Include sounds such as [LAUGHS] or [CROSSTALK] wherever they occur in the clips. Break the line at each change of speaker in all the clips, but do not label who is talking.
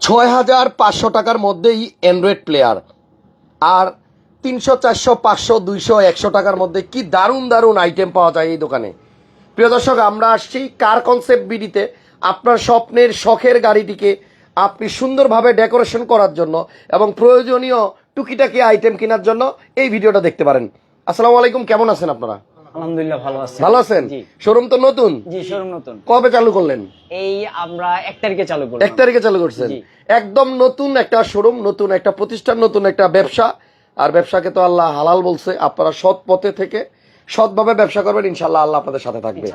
ছয় হাজার পাঁচশো টাকার মধ্যেই অ্যান্ড্রয়েড প্লেয়ার আর তিনশো, চারশো, পাঁচশো, দুইশো, একশো টাকার মধ্যে কি দারুণ দারুণ আইটেম পাওয়া যায় এই দোকানে। প্রিয় দর্শক, আমরা আসছি কার কনসেপ্ট বিডিতে। আপনার স্বপ্নের, শখের গাড়িটিকে আপনি সুন্দরভাবে ডেকোরেশন করার জন্য এবং প্রয়োজনীয় টুকিটাকি আইটেম কেনার জন্য এই ভিডিওটা দেখতে পারেন। আসসালামু আলাইকুম, কেমন আছেন আপনারা?
আলহামদুলিল্লাহ ভালো আছি।
ভালো আছেন? শোরুম তো নতুন?
জি শোরুম নতুন।
কবে চালু করলেন?
এই আমরা এক তারিখে চালু
এক তারিখে চালু করছেন? একদম নতুন একটা শোরুম নতুন একটা প্রতিষ্ঠান নতুন একটা ব্যবসা। আর ব্যবসাকে তো আল্লাহ হালাল বলছে আপনারা সৎ পথে থেকে সৎভাবে ব্যবসা করবেন ইনশাল্লাহ আল্লাহ আপনাদের সাথে থাকবে।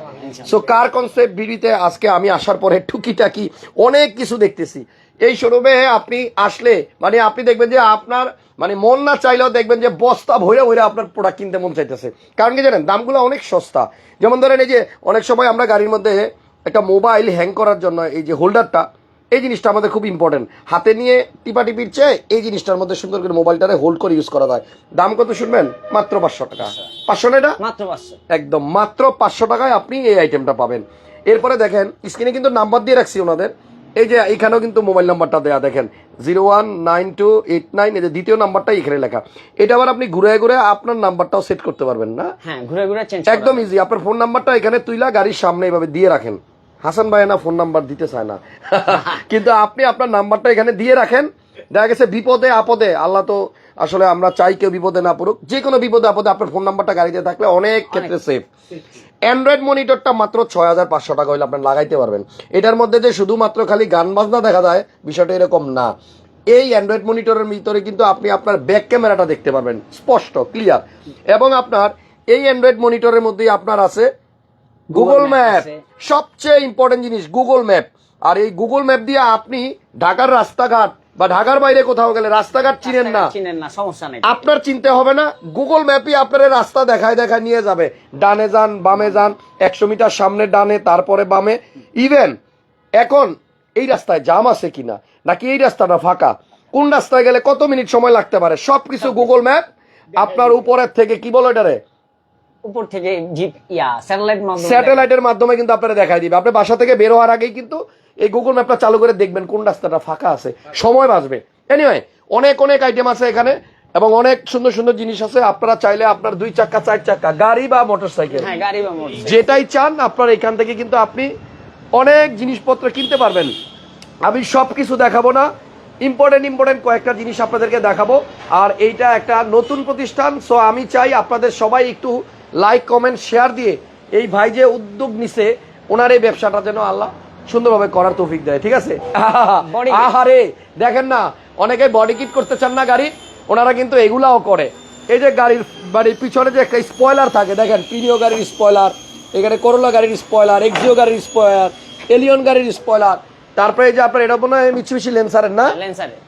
সো কার কনসেপ্ট বিড়িতে আজকে আমি আসার পরে টুকিটাকি অনেক কিছু দেখতেছি। এই শোরুমে আপনি আসলে মানে আপনি দেখবেন যে আপনার মানে মন না চাইলেও দেখবেন যে বস্তা ভরে ভরে আপনার প্রোডাক্ট কিনতে মন চাইতেছে। কারণ কি জানেন দামগুলো অনেক সস্তা। যেমন ধরেন এই যে অনেক সময় আমরা গাড়ির মধ্যে একটা মোবাইল হ্যাং করার জন্য এই যে হোল্ডারটা এই জিনিসটা আমাদের খুব ইম্পর্টেন্ট হাতে নিয়ে টিপা টিপির চেয়ে এই জিনিসটার মধ্যে সুন্দর করে মোবাইলটারে হোল্ড করে ইউজ করা যায়। দাম কত শুনবেন? মাত্র পাঁচশো টাকা। পাঁচশো। না এটা?
মাত্র পাঁচশো।
একদম মাত্র পাঁচশো টাকায় আপনি এই আইটেমটা পাবেন। এরপরে দেখেন স্ক্রিনে কিন্তু নাম্বার দিয়ে রাখছি ওনাদের। এই যে এখানেও কিন্তু মোবাইল নাম্বারটা দেয়া দেখেন zero one nine two eight nine এই যে দ্বিতীয় নাম্বারটাই এখানে লেখা। এটা আবার আপনি ঘুরে ঘুরে আপনার নাম্বারটাও সেট করতে পারবেন না।
হ্যাঁ ঘুরে ঘুরে
একদম ইজি আপনার ফোন নাম্বারটা এখানে তুইলা গাড়ির সামনে এইভাবে দিয়ে রাখেন। হাসান ভাই না ফোন নাম্বার দিতে চায় না। [LAUGHS] কিন্তু আপনি আপনার নাম্বারটা এখানে দিয়ে রাখেন। দেখা গেছে বিপদে আপদে আল্লাহ তো আসলে আমরা চাই কেউ বিপদে না পড়ুক। যে কোনো বিপদে আপদে আপনার ফোন নাম্বারটা গাড়িতে থাকলে অনেক ক্ষেত্রে সেফ অ্যান্ড্রয়েড মনিটরটা মাত্র ছয় হাজার পাঁচশো টাকা হলে আপনি লাগাইতে পারবেন। এটার মধ্যে যে শুধুমাত্র খালি গান বাজনা দেখা যায় বিষয়টা এরকম না। এই অ্যান্ড্রয়েড মনিটরের ভিতরে কিন্তু আপনি আপনার ব্যাক ক্যামেরাটা দেখতে পারবেন। স্পষ্ট ক্লিয়ার এবং আপনার এই অ্যান্ড্রয়েড মনিটরের মধ্যেই আপনার আছে গুগল ম্যাপ সবচেয়ে ইম্পর্টেন্ট জিনিস গুগল ম্যাপ আর এই গুগল ম্যাপ দিয়ে আপনি ঢাকার রাস্তাঘাট বা ঢাকার বাইরে কোথাও গেলে রাস্তাঘাট চিনেন না।
চিনেন না সমস্যা নেই।
আপনার চিনতে হবে না গুগল ম্যাপই আপনার রাস্তা দেখায় দেখায় নিয়ে যাবে। ডানে যান বামে যান একশো মিটার সামনে ডানে তারপরে বামে। ইভেন এখন এই রাস্তায় জাম আছে কিনা নাকি এই রাস্তাটা ফাঁকা? কোন রাস্তায় গেলে কত মিনিট সময় লাগতে পারে? সবকিছু গুগল ম্যাপ আপনার উপরের থেকে কি বলো এটারে?
উপর থেকে জিপ ইয়া স্যাটেলাইট
স্যাটেলাইটের মাধ্যমে কিন্তু আপনারা দেখাই দিবে। আপনি বাসা থেকে বের হওয়ার আগেই কিন্তু এই গুগল ম্যাপটা চালু করে দেখবেন কোন রাস্তাটা ফাঁকা আছে। সময় বাঁচবে। এনিওয়ে অনেক অনেক আইটেম আছে এখানে এবং অনেক সুন্দর সুন্দর জিনিস আছে। আপনারা চাইলে আপনার দুই চাকা চার চাকা গাড়ি বা মোটরসাইকেল
হ্যাঁ
যেটাই চান আপনার এখান থেকে কিন্তু আপনি অনেক জিনিসপত্র কিনতে পারবেন। আমি সব কিছু দেখাবো না। ইম্পর্টেন্ট ইম্পর্টেন্ট কয়েকটা জিনিস আপনাদেরকে দেখাবো। আর এইটা একটা নতুন প্রতিষ্ঠান সো আমি চাই আপনাদের সবাই একটু লাইক কমেন্ট শেয়ার দিয়ে এই ভাই যে উদ্যোগ নিছে ওনার এই ব্যবসাটা যেন আল্লাহ সুন্দরভাবে করার তৌফিক দেয় ঠিক আছে? আহারে দেখেন না অনেকে বডি কিট করতে চান না গাড়ি ওনারা কিন্তু এগুলাও করে। এই যে গাড়ির বাড়ির পিছনে যে একটা স্পয়লার থাকে দেখেন প্রিমিয় গাড়ির স্পয়লার এখানে করোলা গাড়ির স্পয়লার এক্সিও গাড়ির স্পয়লার এলিয়ন গাড়ির স্পয়লার তারপরে যে আপনার এটা মনে হয় মিচুবিশি লেন্সারের না?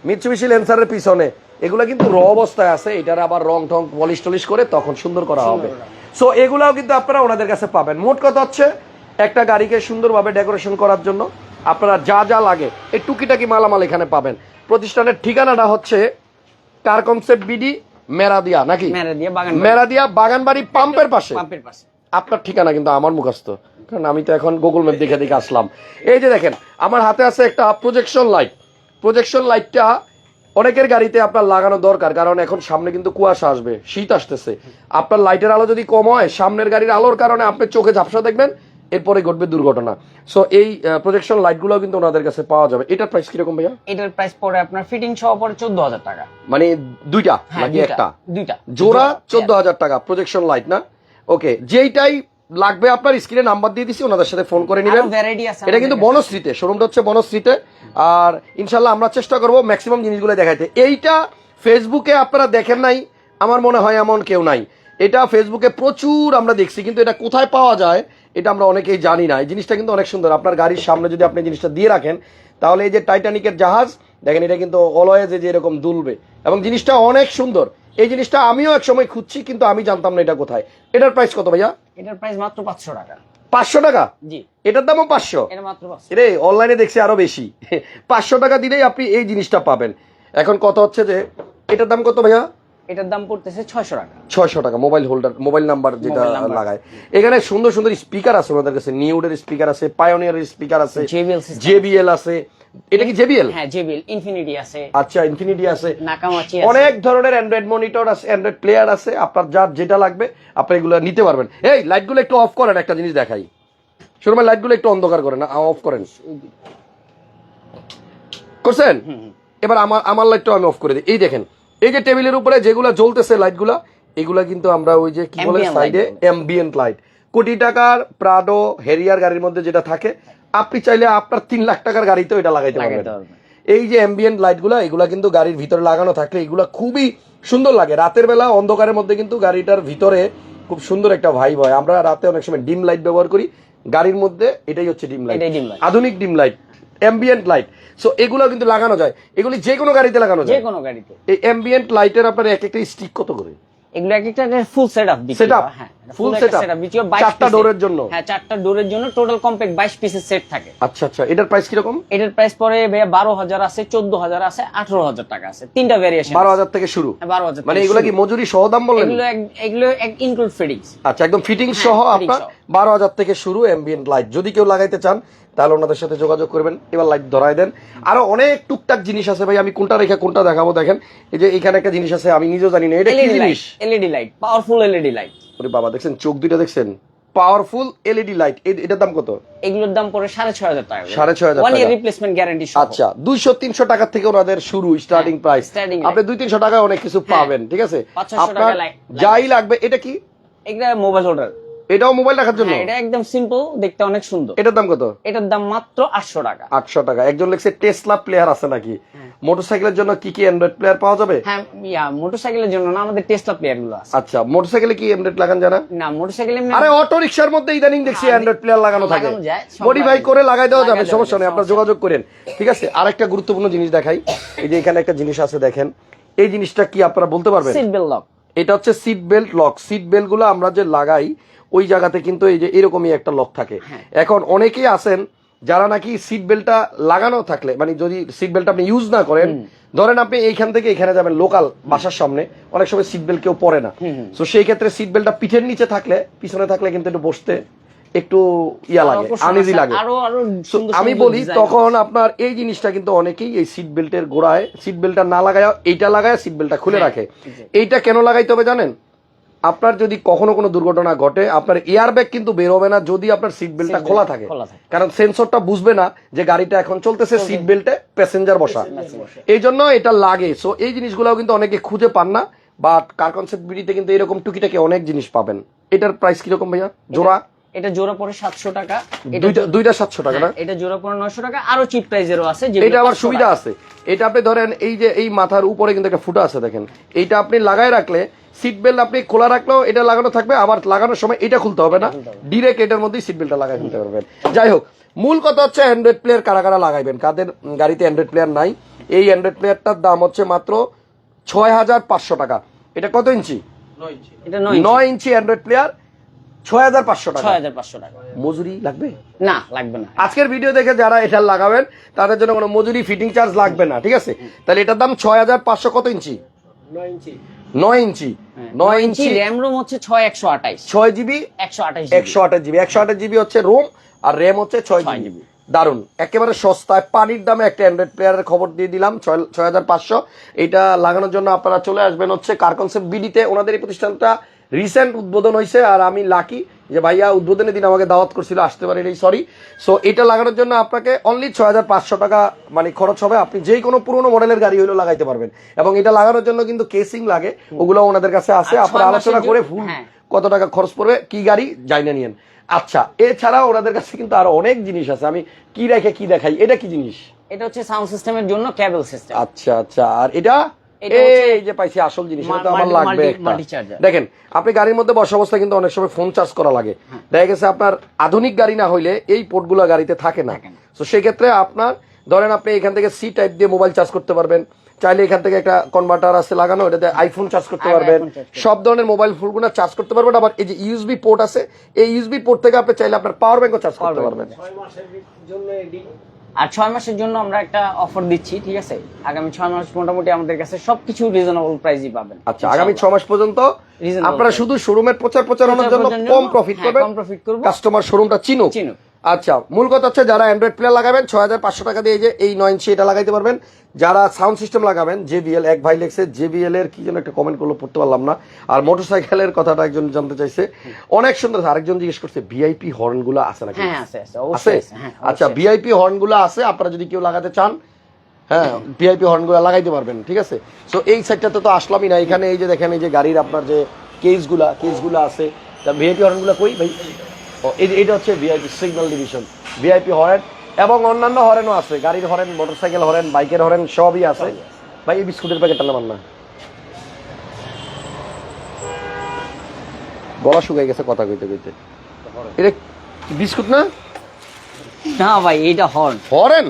মিচুবিশি লেন্সারের পিছনে। এগুলো কিন্তু র অবস্থায় আছে এটার আবার রং টং পলিশ টলিশ করে তখন সুন্দর করা হবে। সো এগুলাও কিন্তু আপনারা ওনাদের কাছে পাবেন। মোট কথা হচ্ছে একটা গাড়িকে সুন্দরভাবে ডেকোরেশন করার জন্য আপনারা যা যা লাগে এই টুকিটাকি মালামাল এখানে পাবেন। প্রতিষ্ঠানের ঠিকানাটা হচ্ছে কার কনসেপ্ট বিডি মেরাদিয়া নাকি? মেরাদিয়া বাগানবাড়ি। পাম্পের পাশে।
পাম্পের পাশে।
আপনার ঠিকানা কিন্তু আমার মুখস্থ কারণ আমি তো এখন গুগল ম্যাপ দেখে দেখে আসলাম। এই যে দেখেন আমার হাতে আছে একটা প্রজেকশন লাইট প্রজেকশন লাইটটা অনেকের গাড়িতে আপনার লাগানো দরকার কারণ এখন সামনে কিন্তু কুয়াশা আসবে শীত আসতেছে। আপনার লাইটের আলো যদি কম হয় সামনের গাড়ির আলোর কারণে আপনি চোখে ঝাপসা দেখবেন এরপরে ঘটবে দুর্ঘটনা। সো এই প্রজেকশন লাইটগুলো কিন্তু ওনাদের কাছে পাওয়া যাবে। এটার প্রাইস কীরকম ভাইয়া?
এটার প্রাইস পড়ে আপনার ফিটিং সহ পড়ে চোদ্দ হাজার টাকা।
মানে দুইটা
হ্যাঁ
নাকি একটা?
দুইটা।
জোড়া চোদ্দ হাজার টাকা প্রজেকশন লাইট না? ওকে যেইটাই লাগবে আপনার স্ক্রিনে নাম্বার দিয়ে দিছি ওনাদের সাথে ফোন করে নেবেন। এটা কিন্তু বনশ্রীতে শোরুমটা হচ্ছে বনশ্রীতে আর ইনশাল্লাহ আমরা চেষ্টা করব ম্যাক্সিমাম জিনিসগুলো দেখাইতে। এইটা ফেসবুকে আপনারা দেখেন নাই আমার মনে হয় এমন কেউ নাই। এটা ফেসবুকে প্রচুর আমরা দেখছি কিন্তু এটা কোথায় পাওয়া যায় এটা আমরা অনেকেই জানি না। এই জিনিসটা কিন্তু অনেক সুন্দর। আপনার গাড়ির সামনে যদি আপনি জিনিসটা দিয়ে রাখেন তাহলে এই যে টাইটানিকের জাহাজ দেখেন এটা কিন্তু অলওয়েজে যে এরকম দুলবে। এবং জিনিসটা অনেক সুন্দর। এই জিনিসটা আমিও এক সময় খুঁজছি কিন্তু আমি জানতাম না এটা কোথায়। এটার প্রাইস কত ভাইয়া?
এটার প্রাইস মাত্র পাঁচশো টাকা।
পাঁচশো টাকা?
জি।
এটার দামও পাঁচশো? রে অনলাইনে দেখছি আরও বেশি। [LAUGHS] পাঁচশো টাকা দিলেই আপনি এই জিনিসটা পাবেন। এখন কথা হচ্ছে যে এটার দাম কত ভাইয়া?
এটার দাম পড়তেছে ছয়শো টাকা।
ছয়শো টাকা মোবাইল হোল্ডার মোবাইল নাম্বার যেটা লাগায়। এখানে সুন্দর সুন্দর স্পিকার আছে ওনাদের কাছে নিউডের স্পিকার আছে পায়োনিয়ারের স্পিকার আছে। জেবিএল আছে। এটা কি জেবিএল
হ্যাঁ জেবিএল ইনফিনিটি আছে।
আচ্ছা ইনফিনিটি আছে।
নাকামাচি আছে।
অনেক ধরনের অ্যান্ড্রয়েড মনিটর আছে অ্যান্ড্রয়েড প্লেয়ার আছে আপনার যার যেটা লাগবে আপনি এগুলো নিতে পারবেন। এই লাইটগুলো একটু অফ করেন একটা জিনিস দেখাই। শোরুমের লাইটগুলো একটু অন্ধকার করেন অফ করেন। করছেন? এবার আমার আমার লাইটটাও আমি অফ করে দিই। এই দেখেন এই যে টেবিলের উপরে যেগুলো জ্বলতেছে লাইটগুলো এগুলা কিন্তু আমরা ওই যে কি বলে সাইডে অ্যাম্বিয়েন্ট লাইট কোটি টাকার প্রাডো হেরিয়ার গাড়ির মধ্যে যেটা থাকে আপনি চাইলে আপনার তিন লাখ টাকার গাড়িতেও এটা লাগাইতে পারবেন। এই যে অ্যাম্বিয়েন্ট লাইটগুলো এগুলা কিন্তু গাড়ির ভিতরে লাগানো থাকলে এগুলা খুবই সুন্দর লাগে। রাতের বেলা অন্ধকারের মধ্যে কিন্তু গাড়িটার ভিতরে খুব সুন্দর একটা ভাইব হয়। আমরা রাতে অনেক সময় ডিম লাইট ব্যবহার করি। গাড়ির মধ্যে এটাই হচ্ছে ডিম লাইট। আধুনিক dim light ambient light so এগুলো কিন্তু লাগানো যায়। এগুলি যে কোনো গাড়িতে লাগানো
যে
যায়।
কোনো গাড়িতে।
এই অ্যাম্বিয়েন্ট লাইটের আপনার এক একটা স্টিক কত করে?
এগুলো এক একটা full set up
set up
হ্যাঁ। Full
up?
সেট বিচিও 22
চারটা। ডোরের জন্য?
হ্যাঁ চারটা ডোরের জন্য টোটাল কমপ্লেক্ট 22 পিসের সেট থাকে।
আচ্ছা আচ্ছা এটার প্রাইস কীরকম?
এটার প্রাইস পরে ভাইয়া 12000 আছে 14000 আছে 18000 টাকা আছে। তিনটা ভেরিয়েশন
বারো হাজার থেকে শুরু?
12000
মানে এগুলা কি মজুরি সহ দাম বললেন?
এগুলো এক- এগুলো ইনক্লুড ফিটিংস
আচ্ছা একদম ফিটিং সহ আপনার
সহ।
বারো হাজার থেকে শুরু অ্যাম্বিয়েন্ট লাইট যদি কেউ লাগাইতে চান তাহলে ওনাদের সাথে যোগাযোগ করবেন এবার লাইট ধরাই দেন। আরও অনেক টুকটাক জিনিস আছে ভাই আমি কোনটা রেখে কোনটা দেখাবো দেখেন। এই যে এখানে একটা জিনিস আছে আমি নিজেও জানি না এটা কি জিনিস?
LED light powerful LED light
ওরে বাবা দেখছেন? চোখ দুইটা দেখছেন? পাওয়ারফুল এলইডি লাইট এটার দাম কত?
এগুলোর দাম পড়ে সাড়ে ছয় হাজার টাকা।
সাড়ে ছয় হাজার
ওয়ান ইয়ার
টাকা।
রিপ্লেসমেন্ট গ্যারান্টি
আচ্ছা দুইশো তিনশো টাকা থেকে ওনাদের শুরু স্টার্টিং প্রাইস
হ্যাঁ, হ্যাঁ।
আপনি দুই তিনশো টাকায় অনেক কিছু পাবেন ঠিক আছে? আপনার যাই লাগবে এটা কি?
এগুলা মোবাইল হোল্ডার
এটাও মোবাইল রাখার জন্য?
হ্যাঁ এটা একদম সিম্পল দেখতে অনেক সুন্দর।
এটার দাম কত?
এটার দাম মাত্র আটশো টাকা।
আটশো টাকা। একজন লেখছে টেসলা প্লেয়ার আছে নাকি? মোটরসাইকেলের জন্য কি কি অ্যান্ড্রয়েড প্লেয়ার পাওয়া যাবে?
হ্যাঁ ইয়া মোটরসাইকেলের জন্য না আমাদের টেসলা প্লেয়ারগুলো আছে।
আচ্ছা মোটরসাইকেলে কি অ্যান্ড্রয়েড লাগান জানা
না? মোটরসাইকেল
আরে অটো রিক্সার মধ্যে ইদানিং দেখছি
হ্যাঁ,
অ্যান্ড্রয়েড প্লেয়ার লাগানো থাকে। মডিফাই করে লাগাই দেওয়া যাবে সমস্যা নেই আপনার যোগাযোগ করেন। ঠিক আছে আরেকটা গুরুত্বপূর্ণ জিনিস দেখাই। এই যে এখানে একটা জিনিস আছে দেখেন। এই জিনিসটা কি আপনারা বলতে পারবেন?
সিট বেল লক
এটা হচ্ছে সিট বেল্ট লক সিট বেল্টগুলো আমরা যে লাগাই ওই জায়গাতে কিন্তু এই যে এরকমই একটা লক থাকে।
হ্যাঁ।
এখন অনেকেই আছেন যারা নাকি সিট বেল্টটা লাগানো থাকলে মানে যদি সিট বেল্ট আপনি ইউজ না করেন ধরেন আপনি এইখান থেকে এখানে যাবেন লোকাল বাসার সামনে অনেক সময় সিট বেল্ট কেউ পরে না। তো সেই ক্ষেত্রে সিট বেল্টটা পিঠের নিচে থাকলে পিছনে থাকলে কিন্তু একটু বসতে একটু ইয়া লাগে আনইজি লাগে। আমি বলি তখন আপনার এই জিনিসটা কিন্তু অনেকেই এই সিট বেল্টের গোড়ায় সিট বেল্টটা না লাগায় এইটা লাগায় সিট বেল্টটা খুলে
হ্যাঁ,
রাখে। এইটা কেন লাগাইতে হবে জানেন? আপনার যদি কখনো কোনো দুর্ঘটনা ঘটে আপনার এয়ার ব্যাগ কিন্তু বেরোবে না যদি আপনার সিট বেল্টটা খোলা থাকে। কারণ সেন্সরটা বুঝবে না যে গাড়িটা এখন চলতেছে সিট বেল্টে প্যাসেঞ্জার বসা। এই জন্য এটা লাগে। সো এই জিনিসগুলো কিন্তু অনেকে খুঁজে পান না। বাট কার কনসেপ্ট বিডিতে কিন্তু এরকম টুকিটাকি অনেক জিনিস পাবেন। এটার প্রাইস কীরকম ভাইয়া? জোড়া?
এটা জোড়া পড়ে সাতশো টাকা। এটা
দুইটা দুইটা সাতশো টাকা না?
হ্যাঁ, এটা জোড়া পড়ে নয়শো টাকা। আরও চিপ প্রাইজেরও আছে
এটা আবার সুবিধা আছে। এটা আপনি ধরেন এই যে এই মাথার উপরে কিন্তু একটা ফুটা আছে দেখেন। এইটা আপনি লাগায় রাখলে সিট বেল্ট আপনি খোলা রাখলেও এটা লাগানো থাকবে আবার লাগানোর সময় এটা খুলতে হবে না। ডিরেক্ট এটার মধ্যেই সিট বেল্টটা লাগাই ফেলতে পারবেন। যাই হোক মূল কথা হচ্ছে অ্যান্ড্রয়েড প্লেয়ার কারা কারা লাগাইবেন? কাদের গাড়িতে অ্যান্ড্রয়েড প্লেয়ার নাই? এই অ্যান্ড্রয়েড প্লেয়ারটার দাম হচ্ছে মাত্র ছয় হাজার পাঁচশো টাকা। এটা কত ইঞ্চি?
নয়
ইঞ্চি। অ্যান্ড্রয়েড প্লেয়ার ছয় হাজার পাঁচশো টাকা।
ছয় হাজার পাঁচশো টাকা।
মজুরি লাগবে?
না লাগবে না।
আজকের ভিডিও দেখে যারা এটা লাগাবেন তাদের জন্য কোনো মজুরি ফিটিং চার্জ লাগবে না ঠিক আছে? তাহলে এটার দাম ছয় হাজার পাঁচশো কত ইঞ্চি? নয় ইঞ্চি। নয় ইঞ্চি। নয় ইঞ্চি।
র্যাম রোম হচ্ছে ছয় একশো আঠাইশ।
ছয় জিবি?
একশো আঠাইশ
একশো আঠাশ জিবি। একশো আঠাশ জিবি হচ্ছে রোম আর র্যাম হচ্ছে ছয় জিবি। দারুণ একেবারে সস্তায়। পানির দামে একটা অ্যান্ড্রয়েড প্লেয়ারের খবর দিয়ে দিলাম ছয় ছয় হাজার পাঁচশো। এটা লাগানোর জন্য আপনারা চলে আসবেন হচ্ছে কার কনসেপ্ট বিডিতে ওনাদের এই প্রতিষ্ঠানটা রিসেন্ট উদ্বোধন হয়েছে আর আমি লাকি যে ভাইয়া উদ্বোধনের দিন আমাকে দাওয়াত করছিল আসতে পারি এই সরি সো এটা লাগানোর জন্য আপনাকে অনলি ছয় হাজার পাঁচশো টাকা মানে খরচ হবে। আপনি যে কোনো পুরোনো মডেলের গাড়ি হইলেও লাগাইতে পারবেন। এবং এটা লাগানোর জন্য কিন্তু কেসিং লাগে ওগুলো ওনাদের কাছে আছে।
আর ছয়
আপনারা আলোচনা করে ফুল
হ্যাঁ।
কত টাকা খরচ পড়বে কি গাড়ি যাই না নিয়েন। আচ্ছা এছাড়া ওনাদের কাছে কিন্তু আরও অনেক জিনিস আছে। আমি কি রেখে কি দেখাই এটা কি জিনিস?
এটা হচ্ছে সাউন্ড সিস্টেমের জন্য কেবল সিস্টেম
আচ্ছা আচ্ছা। আর এটা এই যে পাইছি আসল জিনিস এটা তো আমার লাগবে। দেখেন আপনি গাড়ির মধ্যে বসা অবস্থায় কিন্তু অনেক সময় ফোন চার্জ করা লাগে।
হ্যাঁ।
দেখা গেছে আপনার আধুনিক গাড়ি না হইলে এই পোর্টগুলো গাড়িতে থাকে না। তো সেই ক্ষেত্রে আপনার ধরেন আপনি এখান থেকে সি টাইপ দিয়ে মোবাইল চার্জ করতে পারবেন। চাইলে এখান থেকে একটা কনভার্টার আছে লাগানো এটাতে আইফোন চার্জ করতে পারবেন। সব ধরনের মোবাইল ফোনগুলো চার্জ করতে পারবেন আবার এই যে ইউএসবি পোর্ট আছে এই ইউএসবি পোর্ট থেকে আপনি চাইলে আপনার পাওয়ার ব্যাংকও চার্জ করতে পারবেন।
আর ছয় মাসের জন্য আমরা একটা অফার দিচ্ছি ঠিক আছে? আগামী ছয় মাস মোটামুটি আমাদের কাছে সবকিছু রিজনেবল প্রাইসই পাবেন
আচ্ছা আগামী ছয় মাস পর্যন্ত আপনারা শুধু শোরুমের প্রচার প্রচারণার
প্রচার
জন্য কম প্রফিট
হ্যাঁ,
করবেন।
কম প্রফিট করবেন
কাস্টমার শোরুমটা চিনুক।
চিনুক।
আচ্ছা মূল কথা হচ্ছে যারা অ্যান্ড্রয়েড প্লেয়ার লাগাবেন ছয় হাজার পাঁচশো টাকা দিয়ে যে এই নয় ইঞ্চি এটা লাগাইতে পারবেন। যারা সাউন্ড সিস্টেম লাগাবেন জেবিএল এক ভাই লেগছে জেবিএল এর কি যেন একটা কমেন্ট করল পড়তে পারলাম না। আর মোটরসাইকেলের কথাটা একজন জানতে চাইছে। অনেক সুন্দর আরেকজন জিজ্ঞেস করছে ভিআইপি হর্নগুলো আছে নাকি?
হ্যাঁ আছে হ্যাঁ
আচ্ছা ভিআইপি হর্নগুলো আছে আপনারা যদি কেউ লাগাতে চান হ্যাঁ ভিআইপি হর্নগুলো লাগাইতে পারবেন ঠিক আছে? সো এই সাইডটাতে তো আসলামই না। এখানে এই যে দেখেন এই যে গাড়ির আপনার যে কেসগুলা কেসগুলা আছে। তা ভিআইপি হর্নগুলো কই ভাই? এটা হচ্ছে VIP signal division VIP horn এবং অন্যান্য হরেনও আছে। গাড়ির হরেন মোটরসাইকেল হরেন বাইকের হরেন সবই আছে। ভাই এই বিস্কুটের প্যাকেটটা নামান না। গলা শুকাই গেছে কথা কইতে কইতে। এটা বিস্কুট না?
না ভাই এইটা হর্ন
হরেন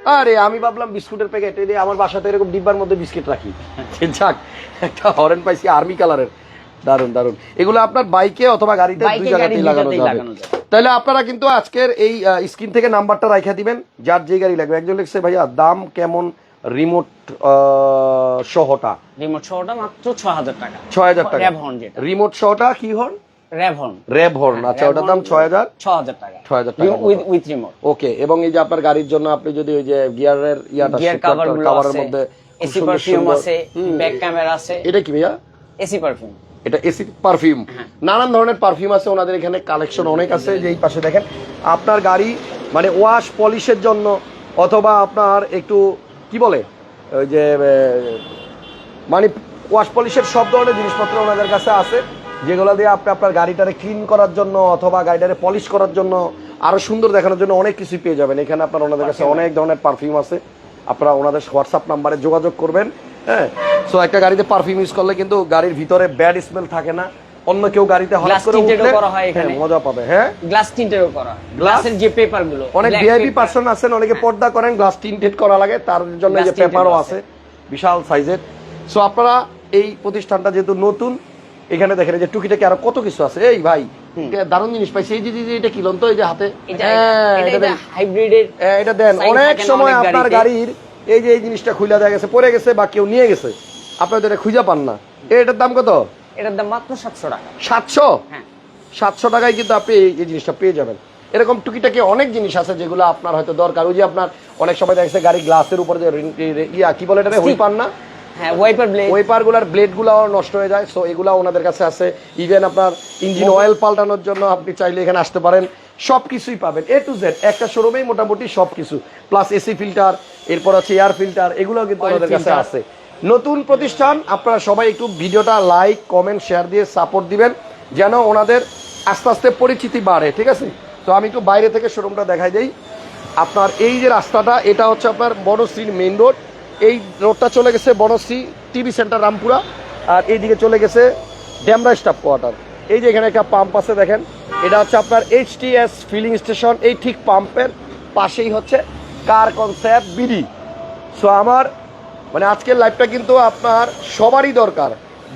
আরে আমি ভাবলাম বিস্কুটের প্যাকেট। এই আমার বাসাতে এরকম ডিব্বার মধ্যে বিস্কিট রাখি। [LAUGHS] যাক একটা হরেন পাইছি আর্মি কালারের দারুণ দারুণ এগুলো আপনার বাইকে অথবা গাড়িতে দুই জায়গাতেই লাগানো যাবে। তাহলে আপনারা কিন্তু আজকের এই স্ক্রিন থেকে নাম্বারটা রাখা দিবেন যার যে গাড়ি লাগবে। একজন লিখছে ভাইয়া দাম কেমন রিমোট সহটা
রিমোট সহটা মাত্র ছ হাজার টাকা।
ছয় হাজার টাকা।
র্যাব হর্ন যেটা।
রিমোট সহটা কি horn?
RAB horn
RAB horn আচ্ছা ওটার দাম
হর্ন
ছয় হাজার?
ছ হাজার টাকা।
ছয় হাজার টাকা
উইথ উইথ রিমোট
ওকে এবং এই যে আপনার গাড়ির জন্য আপনি যদি ওই যে গিয়ারের ইয়াটা
গিয়ার কভার
কভারের মধ্যে
এসি পারফিউম আছে ব্যাক ক্যামেরা আছে।
এটা কি ভাইয়া?
এসি পারফিউম
এটা এসি পারফিউম
হ্যাঁ।
নানান ধরনের পারফিউম আছে ওনাদের এখানে কালেকশন অনেক আছে। যে এই পাশে দেখেন আপনার গাড়ি মানে ওয়াশ পলিশের জন্য অথবা আপনার একটু কি বলে ওই যে মানে ওয়াশ পলিশের সব ধরনের জিনিসপত্র ওনাদের কাছে আছে যেগুলো দিয়ে আপনি আপনার গাড়িটারে ক্লিন করার জন্য অথবা গাড়িটারে পলিশ করার জন্য আরও সুন্দর দেখানোর জন্য অনেক কিছু পেয়ে যাবেন। এখানে আপনার ওনাদের কাছে অনেক ধরনের পারফিউম আছে। আপনারা ওনাদের হোয়াটসঅ্যাপ নাম্বারে যোগাযোগ করবেন হ্যাঁ? সো একটা গাড়িতে পারফিউম ইউজ করলে কিন্তু গাড়ির ভিতরে ব্যাড স্মেল থাকে না। অন্য কেউ গাড়িতে হঠাৎ করে উঠলে
করা হয় এখানে।
হ্যাঁ, মজা পাবে হ্যাঁ?
গ্লাস টিন্টেরও করা। গ্লাসের যে পেপারগুলো
অনেক ভিআইপি পার্সন আছেন অনেকে পর্দা করেন গ্লাস টিনটেড করা লাগে তার জন্য যে পেপারও আছে। বিশাল সাইজের সো আপনারা এই প্রতিষ্ঠানটা যেহেতু নতুন এখানে দেখেন যে টুকিটাকি আরও কত কিছু আছে। এই ভাই দারুণ জিনিস পাইছি। এই যে এটা কি লন তো এই যে হাতে? হ্যাঁ।
হাইব্রিডের
হ্যাঁ, এটা দেন। অনেক সময় আপনার গাড়ির এই যে এই জিনিসটা খুলে দেওয়া গেছে পড়ে গেছে বা কেউ নিয়ে গেছে। আপনারা তো এটা খুঁজে পান না। এটার দাম কত?
এটার দাম মাত্র সাতশো টাকা।
সাতশো?
হ্যাঁ।
সাতশো টাকায় কিন্তু আপনি এই জিনিসটা পেয়ে যাবেন। এরকম টুকিটাকি অনেক জিনিস আছে যেগুলো আপনার হয়তো দরকার। ওই যে আপনার অনেক সময় দেখছে গাড়ি গ্লাসের উপরে যে ইয়া কি বলে এটা হুই পান না?
হ্যাঁ ওয়াইপার
ব্লেডগুলার নষ্ট হয়ে যায়। সো এগুলা ওনাদের কাছে আছে। ইভেন আপনার ইঞ্জিন অয়েল পাল্টানোর জন্য আপনি চাইলে এখানে আসতে পারেন। সব কিছুই পাবেন। এ টু জেড একটা শোরুমেই মোটামুটি সব কিছু প্লাস এসি ফিল্টার এরপর আছে এয়ার ফিল্টার এগুলো কিন্তু ওনাদের কাছে আছে। নতুন প্রতিষ্ঠান, আপনারা সবাই একটু ভিডিওটা লাইক কমেন্ট শেয়ার দিয়ে সাপোর্ট দিবেন, যেন ওনাদের আস্তে আস্তে পরিচিতি বাড়ে, ঠিক আছে? তো আমি একটু বাইরে থেকে শোরুমটা দেখাই দেই। আপনার এই যে রাস্তাটা, এটা হচ্ছে আপনার বনশ্রীর মেইন রোড এই রোডটা চলে গেছে বনশ্রী টিভি সেন্টার রামপুরা, আর এইদিকে চলে গেছে ড্যামরা স্টাফ কোয়ার্টার। এই যে এখানে একটা পাম্প আছে, দেখেন, এটা হচ্ছে আপনার এইচটিএস ফিলিং স্টেশন এই ঠিক পাম্পের পাশেই হচ্ছে কার কনসেপ্ট বিডি সো আমার মানে আজকের লাইফটা কিন্তু আপনার সবারই দরকার।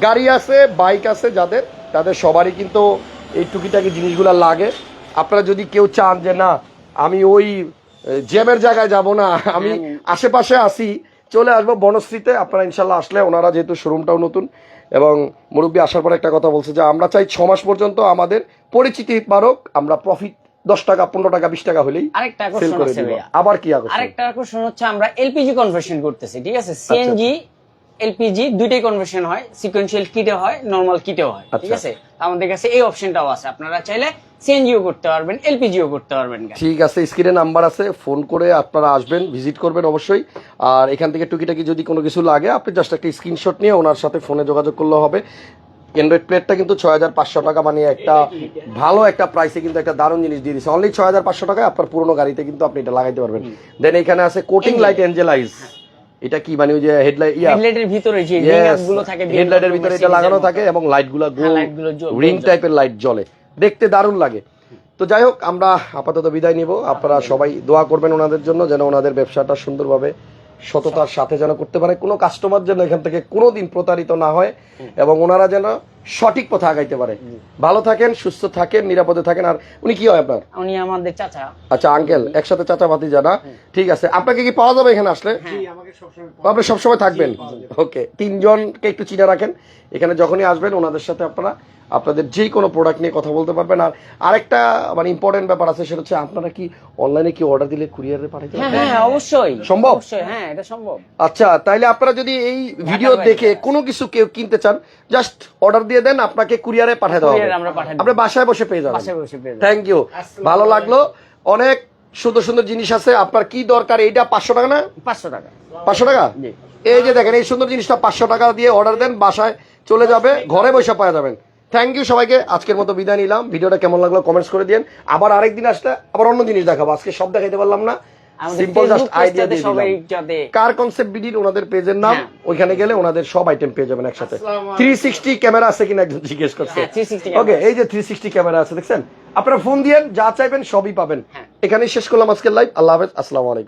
গাড়ি আছে বাইক আছে যাদের তাদের সবারই কিন্তু এই টুকিটাকি জিনিসগুলো লাগে। আপনারা যদি কেউ চান যে না আমি ওই জ্যামের জায়গায় যাব না আমি আশেপাশে আসি চলে আসব বনশ্রীতে। আপনারা ইনশাল্লাহ আসলে ওনারা যেহেতু শোরুমটাও নতুন এবং মুরব্বী আসার পর একটা কথা বলছে যে আমরা চাই ছ মাস পর্যন্ত আমাদের পরিচিতি পারক আমরা প্রফিট দশ টাকা পনেরো টাকা বিশ টাকা হলেই
আরেকটা আকর্ষণ আছে
আবার কি আকর্ষণ?
আরেকটা আকর্ষণ হচ্ছে আমরা এলপিজি কনভার্সন করতেছি ঠিক আছে?
আচ্ছা।
সিএনজি এলপিজি দুইটাই কনভার্সন হয় সিকোয়েন্সিয়াল কিটে হয় নরমাল কিটেও হয় ঠিক
আচ্ছা।
আছে আমাদের কাছে এই অপশনটাও আছে। আপনারা চাইলে সিএনজিও করতে পারবেন এলপিজিও করতে পারবেন
ঠিক আছে স্ক্রিনে নাম্বার আছে ফোন করে আপনারা আসবেন ভিজিট করবেন অবশ্যই। আর এখান থেকে টুকিটাকি যদি কোনো কিছু লাগে আপনি জাস্ট একটা স্ক্রিনশট নিয়ে ওনার সাথে ফোনে যোগাযোগ করলে হবে। অ্যান্ড্রয়েড প্লেটটা কিন্তু ছয় হাজার পাঁচশো টাকা মানে একটা ভালো একটা প্রাইসে কিন্তু একটা দারুণ জিনিস দিয়ে দিচ্ছে অনলি ছয় হাজার পাঁচশো টাকায় আপনার পুরোনো গাড়িতে কিন্তু আপনি এটা লাগাইতে পারবেন। দেন এখানে আছে কোটিং লাইট এঞ্জেলাইজ এটা কি মানে ওই যে হেডলাইট
হেডলাইটের ভিতরে যে গুলো থাকে
হেডলাইটের ভিতরে এটা লাগানো থাকে এবং লাইটগুলা
হ্যাঁ, গুলো
রিং টাইপের লাইট জ্বলে। দেখতে দারুণ লাগে। তো যাই হোক আমরা আপাতত বিদায় নিব। আপনারা সবাই দোয়া করবেন ওনাদের জন্য যেন ওনাদের ব্যবসাটা সুন্দরভাবে সততার সাথে যেন করতে পারে। কোনো কাস্টমার যেন এখান থেকে কোনো দিন প্রতারিত না হয় এবং ওনারা যেন সঠিক পথে আগাইতে পারে। ভালো থাকেন সুস্থ থাকেন নিরাপদে থাকেন আর উনি কি হয় আপনার?
উনি আমাদের চাচা।
আচ্ছা আঙ্কেল একসাথে চাচা ভাতি জানা ঠিক আছে আপনাকে কি পাওয়া যাবে এখানে আসলে? আপনি সবসময় থাকবেন? ওকে তিনজনকে একটু চিনে রাখেন। এখানে যখনই আসবেন ওনাদের সাথে আপনারা আপনাদের যে কোনো প্রোডাক্ট নিয়ে কথা বলতে পারবেন। আর আরেকটা মানে ইম্পর্টেন্ট ব্যাপার আছে সেটা হচ্ছে আপনারা কি অনলাইনে কি অর্ডার দিলে কুরিয়ারে পাঠাইতে
হ্যাঁ
পারবেন?
হ্যাঁ অবশ্যই।
সম্ভব?
অবশ্যই হ্যাঁ এটা সম্ভব।
আচ্ছা তাইলে আপনারা যদি এই ভিডিও দেখে কোনো কিছু কেউ কিনতে চান জাস্ট অর্ডার দিয়ে দেন আপনাকে কুরিয়ারে পাঠিয়ে দেওয়া হবে। আপনি বাসায় বসে পেয়ে যাবেন। থ্যাংক ইউ ভালো লাগল। অনেক সুন্দর সুন্দর জিনিস আছে। আপনার কি দরকার? এইটা পাঁচশো টাকা না?
পাঁচশো টাকা।
পাঁচশো টাকা?
জি।
এই যে দেখেন এই সুন্দর জিনিসটা পাঁচশো টাকা দিয়ে অর্ডার দেন বাসায় চলে যাবে ঘরে বসে পাওয়া যাবেন। থ্যাংক ইউ সবাইকে। আজকের মতো বিদায় নিলাম। ভিডিওটা কেমন লাগল কমেন্টস করে দিন আবার আরেকদিন আসলে আবার অন্য জিনিস দেখাবো। আজকে সব দেখাইতে পারলাম না। সিম্পল জাস্ট আইডিয়া দিয়ে দিলাম। কার কনসেপ্ট বিডির ওনাদের পেজের নাম
হ্যাঁ।
ওইখানে গেলে ওনাদের সব আইটেম পেয়ে যাবেন একসাথে। থ্রি সিক্সটি ক্যামেরা আছে কিনা একজন জিজ্ঞেস করছে।
হ্যাঁ, 360
ওকে এই যে থ্রি সিক্সটি ক্যামেরা আছে দেখছেন? আপনারা ফোন দিয়েন যা চাইবেন সবই পাবেন।
এখানে
এখানেই শেষ করলাম আজকের লাইভ আল্লাহ হাফেজ আসসালামু আলাইকুম।